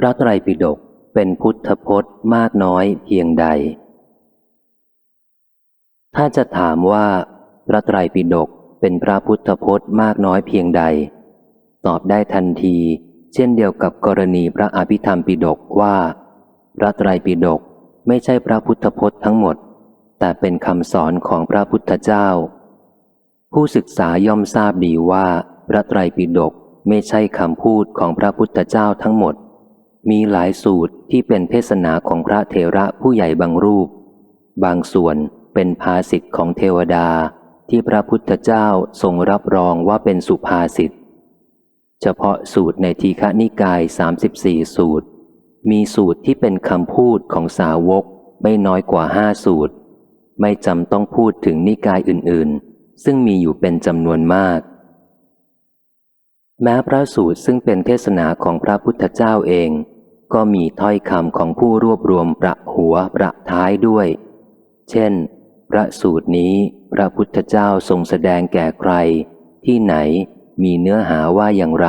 พระไตรปิฎกเป็นพุทธพจน์มากน้อยเพียงใด ถ้าจะถามว่า พระไตรปิฎกเป็นพระพุทธพจน์มากน้อยเพียงใด ตอบได้ทันที เช่นเดียวกับกรณีพระอภิธรรมปิฎกว่า พระไตรปิฎกไม่ใช่พระพุทธพจน์ทั้งหมด แต่เป็นคำสอนของพระพุทธเจ้า ผู้ศึกษาย่อมทราบดีว่า พระไตรปิฎกไม่ใช่คำพูดของพระพุทธเจ้าทั้งหมด มีหลายสูตรที่เป็นเทศนาของพระเทระผู้ใหญ่บางรูป บางส่วนเป็นภาษิตของเทวดาที่พระพุทธเจ้าทรงรับรองว่าเป็นสุภาษิต เฉพาะสูตรในทีฆนิกาย 34 สูตร มีสูตรที่เป็นคำพูดของสาวกไม่น้อยกว่าห้าสูตร ไม่จำต้องพูดถึงนิกายอื่นๆ ซึ่งมีอยู่เป็นจำนวนมาก แม้พระสูตรซึ่งเป็นเทศนาของพระพุทธเจ้าเอง ก็มีถ้อยคำของผู้รวบรวมประหัวประท้ายด้วย เช่น พระสูตรนี้พระพุทธเจ้าทรงแสดงแก่ใคร ที่ไหนมีเนื้อหาว่าอย่างไร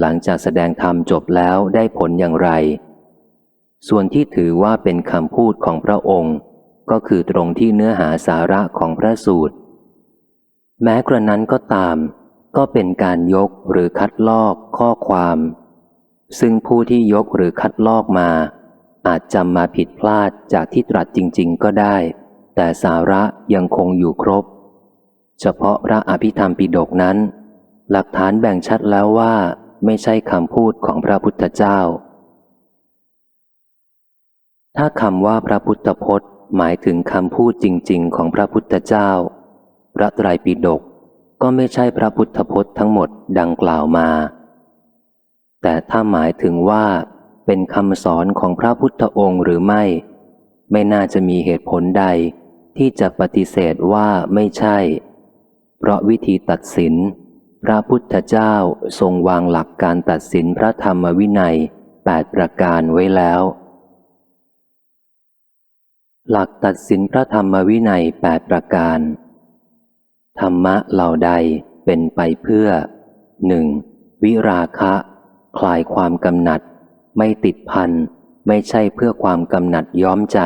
หลังจากแสดงธรรมจบแล้วได้ผลอย่างไร ส่วนที่ถือว่าเป็นคำพูดของพระองค์ ก็คือตรงที่เนื้อหาสาระของพระสูตร แม้กระนั้นก็ตาม ก็เป็นการยกหรือคัดลอกข้อความ ซึ่งผู้ที่ยกหรือคัดลอกมา อาจจำมาผิดพลาดจากที่ตรัสจริง ๆ ก็ได้ แต่สาระยังคงอยู่ครบ เฉพาะพระอภิธรรมปิฎกนั้น หลักฐานแบ่งชัดแล้วว่าไม่ใช่คำพูดของพระพุทธเจ้า ถ้าคำว่าพระพุทธพจน์ หมายถึงคำพูดจริง ๆ ของพระพุทธเจ้า พระไตรปิฎก ก็ไม่ใช่พระพุทธพจน์ทั้งหมดดังกล่าวมา แต่ถ้าหมายถึงว่าเป็นคำสอนของพระพุทธองค์หรือไม่ ไม่น่าจะมีเหตุผลใด ที่จะปฏิเสธว่าไม่ใช่ เพราะวิธีตัดสิน พระพุทธเจ้าทรงวางหลักการตัดสินพระธรรมวินัยแปดประการไว้แล้ว หลักตัดสินพระธรรมวินัยแปดประการ ธรรมะเหล่าใดเป็นไปเพื่อหนึ่งวิราคะ คลายความกำหนัด ไม่ติดพันไม่ใช่เพื่อความกำหนัดย้อมใจ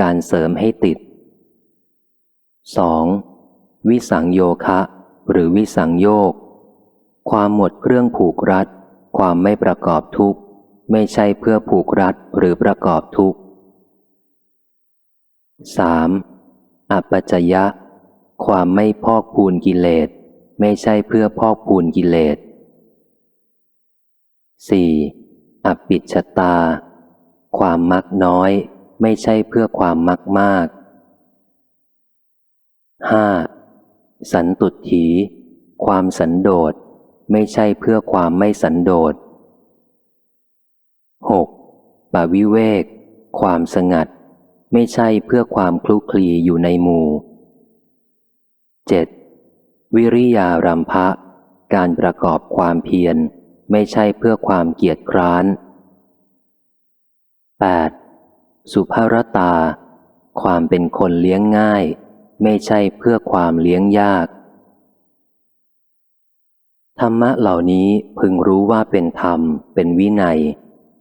การเสริมให้ติด 2. วิสังโยคะ หรือวิสังโยก ความหมดเครื่องผูกรัด ความไม่ประกอบทุกข์ ไม่ใช่เพื่อผูกรัดหรือประกอบทุกข์ 3. อัปปัจจยะ ความไม่พอกพูนกิเลส ไม่ใช่เพื่อพอกพูนกิเลส 4. อปิชตา ความมักน้อย ไม่ใช่เพื่อความมักมาก 5. สันตุถี ความสันโดษ ไม่ใช่เพื่อความไม่สันโดษ 6. ปาวิเวก ความสงัด ไม่ใช่เพื่อความคลุกคลีอยู่ในหมู่ 7. วิริยารัมภะการประกอบความเพียรไม่ใช่เพื่อความเกียจคร้าน 8. สุภารตา ความเป็นคนเลี้ยงง่าย ไม่ใช่เพื่อความเลี้ยงยาก ธรรมะเหล่านี้พึงรู้ว่าเป็นธรรม เป็นวินัย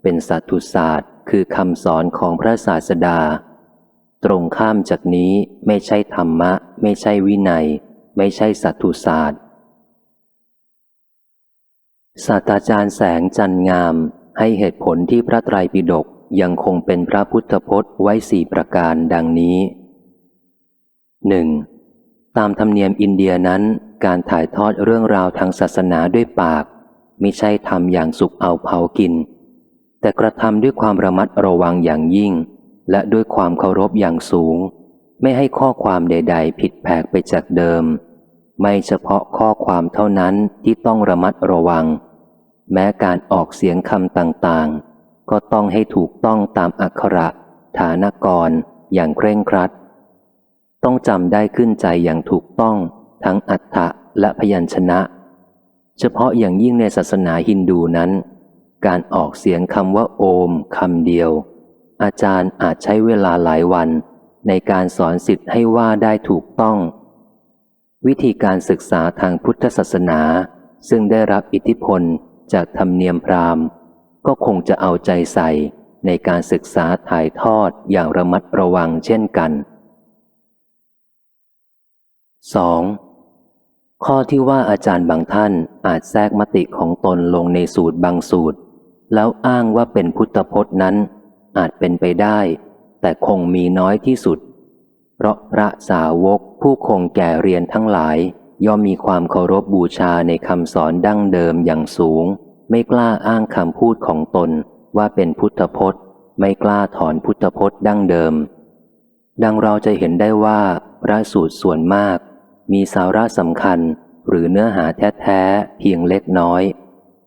เป็นสัตุศาสตร์ คือคำสอนของพระศาสดา ตรงข้ามจากนี้ไม่ใช่ธรรมะ ไม่ใช่วินัย ไม่ใช่สัตุศาสตร์ศาสตราจารย์แสงจันงามให้เหตุผลที่พระไตรปิฎกยังคงเป็นพระพุทธพจน์ไว้สี่ประการดังนี้หนึ่งตามธรรมเนียมอินเดียนั้นการถ่ายทอดเรื่องราวทางศาสนาด้วยปาก ไม่ใช่ทำอย่างสุกเอาเผากิน แต่กระทำด้วยความระมัดระวังอย่างยิ่ง และด้วยความเคารพอย่างสูง ไม่ให้ข้อความใด ๆ ผิดแผกไปจากเดิม ไม่เฉพาะข้อความเท่านั้นที่ต้องระมัดระวัง แม้การออกเสียงคำต่างๆ ก็ต้องให้ถูกต้องตามอักขระ ฐานกร อย่างเคร่งครัด ต้องจำได้ขึ้นใจอย่างถูกต้อง ทั้งอัฏฐะและพยัญชนะ เฉพาะอย่างยิ่งในศาสนาฮินดูนั้น การออกเสียงคำว่าโอมคำเดียว อาจารย์อาจใช้เวลาหลายวัน ในการสอนสิทธิ์ให้ว่าได้ถูกต้อง วิธีการศึกษาทางพุทธศาสนา ซึ่งได้รับอิทธิพลจากธรรมเนียมพราหมณ์ ก็คงจะเอาใจใส่ในการศึกษาถ่ายทอดอย่างระมัดระวังเช่นกัน 2. ข้อที่ว่าอาจารย์บางท่านอาจแทรกมติของตนลงในสูตรบางสูตร แล้วอ้างว่าเป็นพุทธพจน์นั้น อาจเป็นไปได้ แต่คงมีน้อยที่สุด เพราะพระสาวกผู้คงแก่เรียนทั้งหลาย ย่อมมีความเคารพบูชาในคำสอนดั้งเดิมอย่างสูง ไม่กล้าอ้างคำพูดของตนว่าเป็นพุทธพจน์ ไม่กล้าถอนพุทธพจน์ดั้งเดิม ดังเราจะเห็นได้ว่าพระสูตรส่วนมาก มีสาระสำคัญหรือเนื้อหาแท้ๆเพียงเล็กน้อย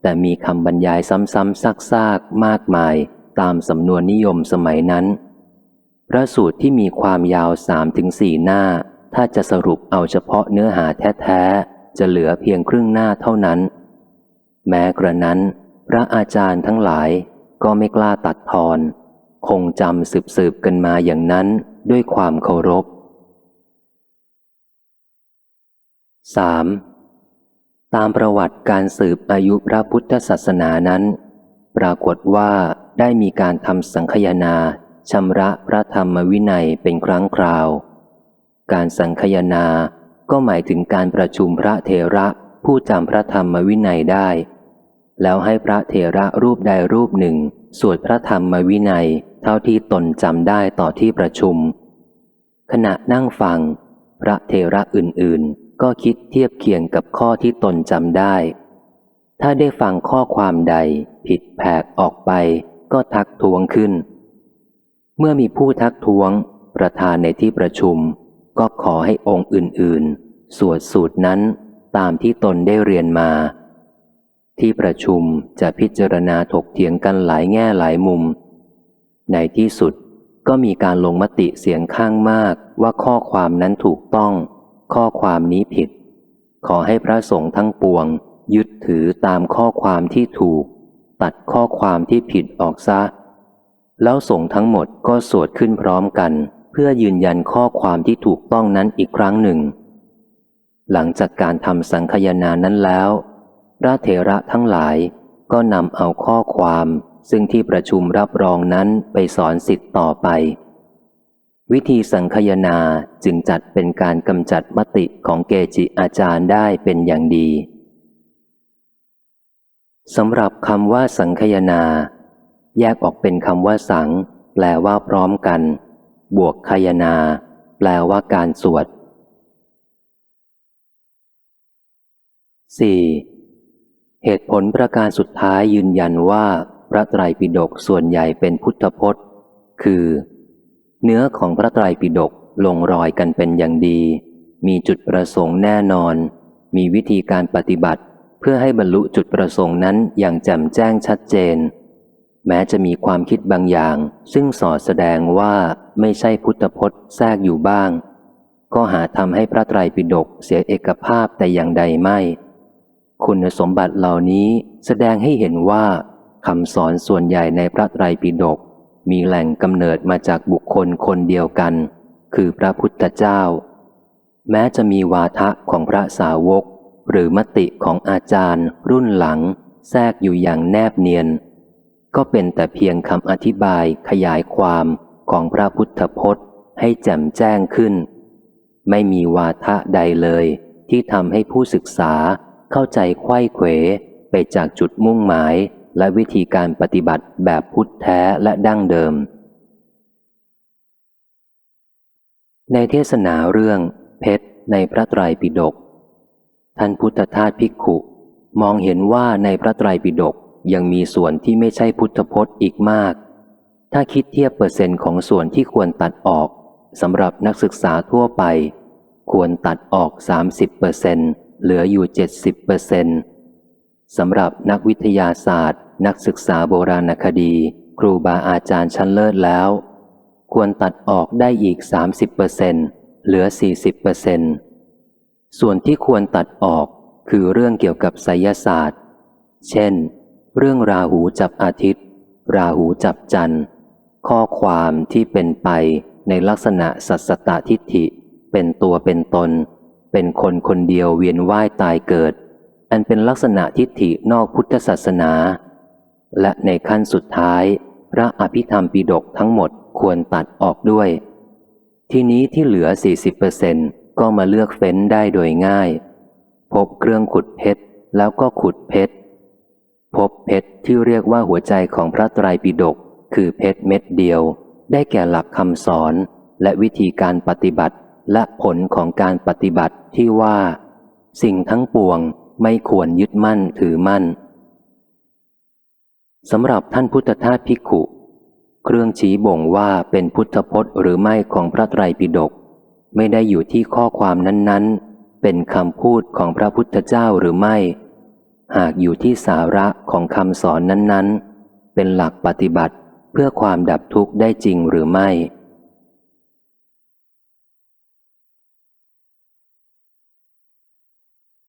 แต่มีคำบรรยายซ้ำๆซากๆมากมาย ตามสำนวนนิยมสมัยนั้น พระสูตรที่มีความยาวสามถึงสี่หน้า ถ้าจะสรุปเอาเฉพาะเนื้อหาแท้ๆ จะเหลือเพียงครึ่งหน้าเท่านั้น แม้กระนั้น พระอาจารย์ทั้งหลายก็ไม่กล้าตัดทอน คงจำสืบๆกันมาอย่างนั้นด้วยความเคารพ 3. ตามประวัติการสืบอายุพระพุทธศาสนานั้น ปรากฏว่า ได้มีการทำสังคยนาชำระพระธรรมวินัยเป็นครั้งคราว การสังคยนาก็หมายถึงการประชุมพระเทระผู้จำพระธรรมวินัยได้ แล้วให้พระเทระรูปใดรูปหนึ่ง สวดพระธรรมวินัยเท่าที่ตนจำได้ต่อที่ประชุม ขณะนั่งฟัง พระเทระอื่นๆ ก็คิดเทียบเคียงกับข้อที่ตนจำได้ ถ้าได้ฟังข้อความใดผิดแผกออกไป ก็ทักท้วงขึ้น เมื่อมีผู้ทักท้วง ประธานในที่ประชุม ก็ขอให้องค์อื่น ๆ สวดสูตรนั้นตามที่ตนได้เรียนมา ที่ประชุมจะพิจารณาถกเถียงกันหลายแง่หลายมุม ในที่สุดก็มีการลงมติเสียงข้างมากว่าข้อความนั้นถูกต้อง ข้อความนี้ผิด ขอให้พระสงฆ์ทั้งปวง ยึดถือตามข้อความที่ถูก ตัดข้อความที่ผิดออกซะ แล้วส่งทั้งหมดก็สวดขึ้นพร้อมกัน เพื่อยืนยันข้อความที่ถูกต้องนั้นอีกครั้งหนึ่ง หลังจากการทำสังคยนานั้นแล้วพระเถระทั้งหลายก็นำเอาข้อความซึ่งที่ประชุมรับรองนั้นไปสอนสิทธิ์ต่อไป วิธีสังคยนาจึงจัดเป็นการกำจัดมติของเกจิอาจารย์ได้เป็นอย่างดี สำหรับคำว่าสังคยนา แยกออกเป็นคำว่าสัง แปลว่าพร้อมกัน บวกคยนา แปลว่าการสวด 4. เหตุผลประการสุดท้ายยืนยันว่า พระไตรปิฎกส่วนใหญ่เป็นพุทธพจน์ คือ เนื้อของพระไตรปิฎกลงรอยกันเป็นอย่างดี มีจุดประสงค์แน่นอน มีวิธีการปฏิบัติ เพื่อให้บรรลุจุดประสงค์นั้นอย่างแจ่มแจ้งชัดเจน แม้จะมีความคิดบางอย่าง ซึ่งสอดแสดงว่าไม่ใช่พุทธพจน์แทรกอยู่บ้าง ก็หาทำให้พระไตรปิฎกเสียเอกภาพแต่อย่างใดไม่ คุณสมบัติเหล่านี้แสดงให้เห็นว่าคำสอนส่วนใหญ่ในพระไตรปิฎกมีแหล่งกำเนิดมาจากบุคคลคนเดียวกัน คือพระพุทธเจ้า แม้จะมีวาทะของพระสาวก หรือมติของอาจารย์รุ่นหลัง แทรกอยู่อย่างแนบเนียน ก็เป็นแต่เพียงคำอธิบายขยายความของพระพุทธพจน์ให้แจ่มแจ้งขึ้น ไม่มีวาทะใดเลย ที่ทำให้ผู้ศึกษาเข้าใจไข้เขวไปจากจุดมุ่งหมายและวิธีการปฏิบัติแบบพุทธแท้และดั้งเดิม ในเทศนาเรื่องเพชรในพระไตรปิฎก ท่านพุทธทาสภิกขุ มองเห็นว่าในพระไตรปิฎกยังมีส่วนที่ไม่ใช่พุทธพจน์อีกมาก ถ้าคิดเทียบเปอร์เซ็นต์ของส่วนที่ควรตัดออกสำหรับนักศึกษาทั่วไป ควรตัดออก 30เปอร์เซ็นเหลืออยู่ 70เปอร์เซ็นต์สำหรับนักวิทยาศาสตร์ นักศึกษาโบราณคดี ครูบาอาจารย์ชั้นเลิศแล้ว ควรตัดออกได้อีก 30%เซนเหลือ 40% ส่วนที่ควรตัดออกคือเรื่องเกี่ยวกับไสยศาสตร์ เช่น เรื่องราหูจับอาทิตย์ ราหูจับจันทร์ ข้อความที่เป็นไปในลักษณะสัสตทิฏฐิ เป็นตัวเป็นตน เป็นคนคนเดียวเวียนว่ายตายเกิด อันเป็นลักษณะทิฏฐินอกพุทธศาสนา และในขั้นสุดท้าย พระอภิธรรมปิฎกทั้งหมดควรตัดออกด้วย ทีนี้ที่เหลือ 40% ก็มาเลือกเฟ้นได้โดยง่าย พบเครื่องขุดเพชรแล้วก็ขุดเพชร พบเพชรที่เรียกว่าหัวใจของพระไตรปิฎกคือเพชรเม็ดเดียว ได้แก่หลักคำสอนและวิธีการปฏิบัติและผลของการปฏิบัติที่ว่า สิ่งทั้งปวงไม่ควรยึดมั่นถือมั่นสำหรับท่านพุทธทาสภิกขุ เครื่องชี้บ่งว่าเป็นพุทธพจน์หรือไม่ของพระไตรปิฎก ไม่ได้อยู่ที่ข้อความนั้นๆ เป็นคำพูดของพระพุทธเจ้าหรือไม่ หากอยู่ที่สาระของคำสอนนั้นๆ เป็นหลักปฏิบัติเพื่อความดับทุกข์ได้จริงหรือไม่